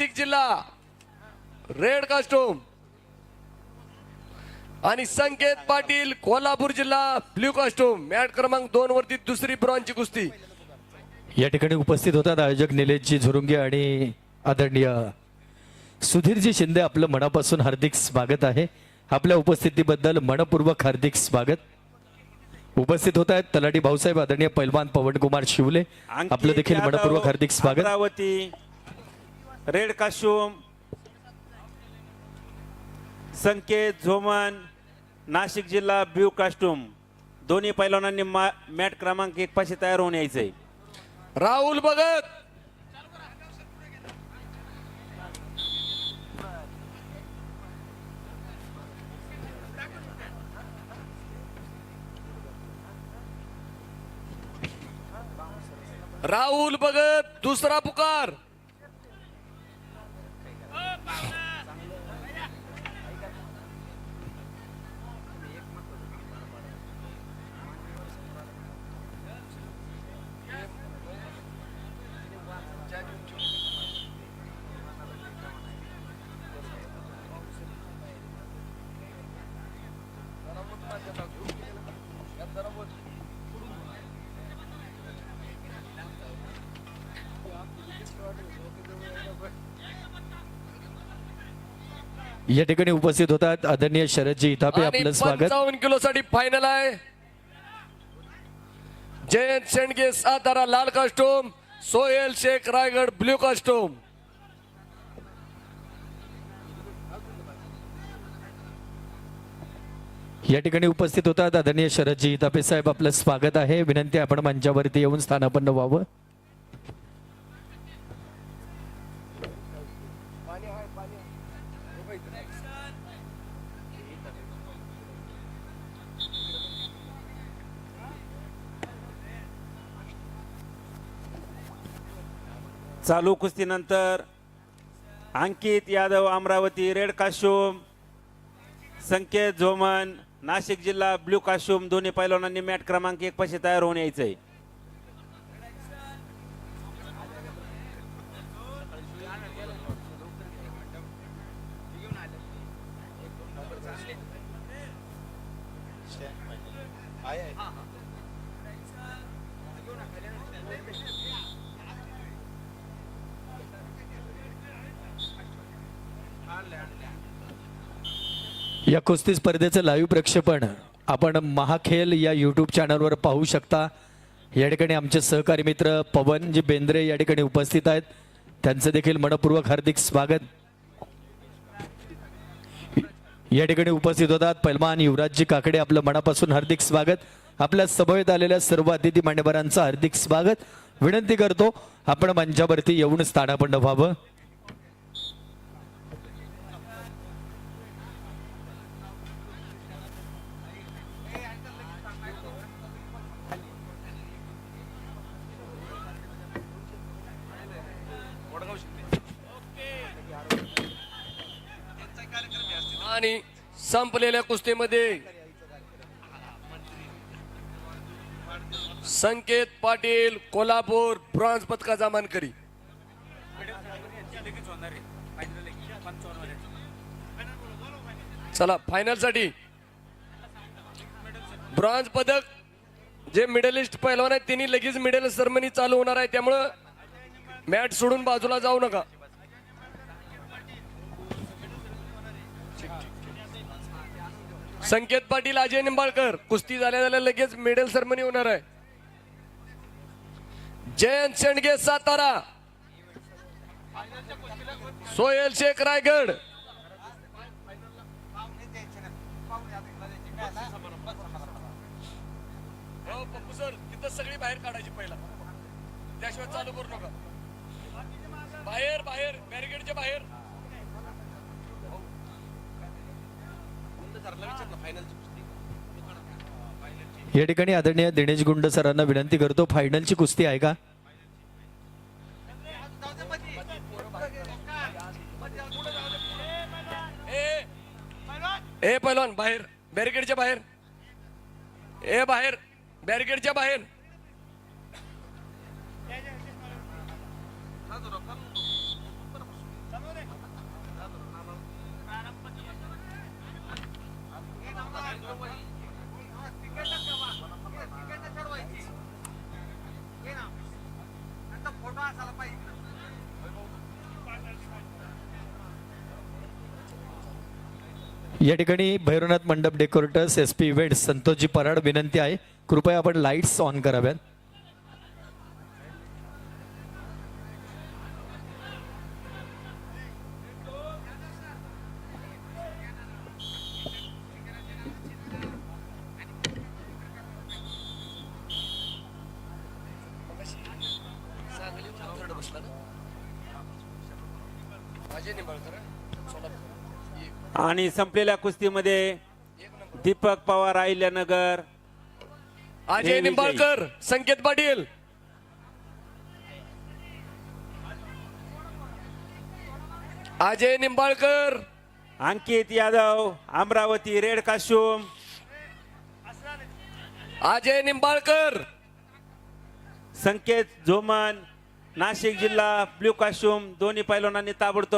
नाशिक जिल्हा red costume आणि संकेत पाटील कोल्हापूर जिल्हा ब्ल्यू कास्टूम मॅट क्रमांक दोन वरती दुसरी ब्रॉन्झची कुस्ती. या ठिकाणी उपस्थित होतात आयोजक निलेशजी झुरुंगे आणि आदरणीय सुधीरजी शिंदे. आपलं मनापासून हार्दिक स्वागत आहे. आपल्या उपस्थितीबद्दल मनपूर्वक हार्दिक स्वागत. उपस्थित होत आहेत तलाठी भाऊसाहेब आदरणीय पैलवान पवनकुमार शिवले. आपलं देखील मनपूर्वक हार्दिक स्वागत. रेड काश्यूम संकेत झोमन नाशिक जिल्हा ब्ल्यू कास्टूम दोन्ही पैलवानांनी मॅट क्रमांक एक पाशी तयार होऊन यायचंय राहुल भगत राहुल भगत दुसरा पुकार. Bye. या ठिकाणी उपस्थित होतात आदरणीय शरदजी इथापे आपलं स्वागत. पंचावन्न किलो साठी फायनल आहे. जयंत शेंडगे सातारा लाल costume Sohail Shaikh Raigad blue costume. या ठिकाणी उपस्थित होतात आदरणीय शरदजी इथापे साहेब आपलं स्वागत आहे. विनंती आहे, आपण मंचावरती येऊन स्थानापन्न व्हावं. चालू कुस्तीनंतर अंकित यादव अमरावती रेड काश्यूम संकेत झोमन नाशिक जिल्हा ब्ल्यू काश्यूम दोन्ही पैलवानांनी मॅट क्रमांक एक पाशी तयार होऊन यायचंय. या कुस्ती स्पर्धेचं लाईव्ह प्रक्षेपण आपण महाखेल या यूट्यूब चॅनलवर पाहू शकता. या ठिकाणी आमचे सहकारी मित्र पवनजी बेंद्रे या ठिकाणी उपस्थित आहेत. त्यांचं देखील मनपूर्वक हार्दिक स्वागत. या ठिकाणी उपस्थित होतात पैलवान युवराजजी काकडे आपलं मनापासून हार्दिक स्वागत. आपल्या सभेत आलेल्या सर्व अतिथी मान्यवरांचं हार्दिक स्वागत. विनंती करतो आपण मंचावरती येऊन स्थानापन्न व्हावं. आणि संपलेल्या कुस्तीमध्ये संकेत पाटील कोल्हापूर ब्रॉन्झ पदकाचा मानकरी चला फायनलसाठी ब्रॉन्झ पदक जे मिडल इस्ट पहिलवान आहेत त्यांनी लगेच मिडल सरमनी चालू होणार आहे त्यामुळं मॅट सोडून बाजूला जाऊ नका. संकेत पाटील अजय निंबाळकर कुस्ती झाल्या झाल्या लगेच मेडल सरमनी होणार आहे. जयंत शेंडगे सातारा. सोहेल शेख रायगड. हो, पप्पू सर तिथं सगळी बाहेर काढायची पहिला. त्याशिवाय चालू करू नका. बाहेर बाहेर बॅरिकेडच्या बाहेर. या ठिकाणी आदरणीय दिनेश गुंड सरांना विनंती करतो फायनलची कुस्ती आहे का? ए ए पहिलवान बाहेर बॅरिकेडच्या बाहेर. ए बाहेर. बॅरिकेडच्या बाहेर. या ठिकाणी भैरवनाथ मंडप डेकोरेटर्स एस पी वेड संतोषजी पराड विनंती आहे. कृपया आपण लाईट्स ऑन कराव्यात. अजय आणि संपलेल्या कुस्तीमध्ये Deepak Pawar Ahilyanagar. Ajay. Nimbalkar Sanket Patil. Ajay Nimbalkar. Ankit Yadav Amravati red costume Ajay Nimbalkar. संकेत झोमन नाशिक जिल्हा ब्ल्यू काश्यूम दोन्ही पैलवानांनी ताबडतोब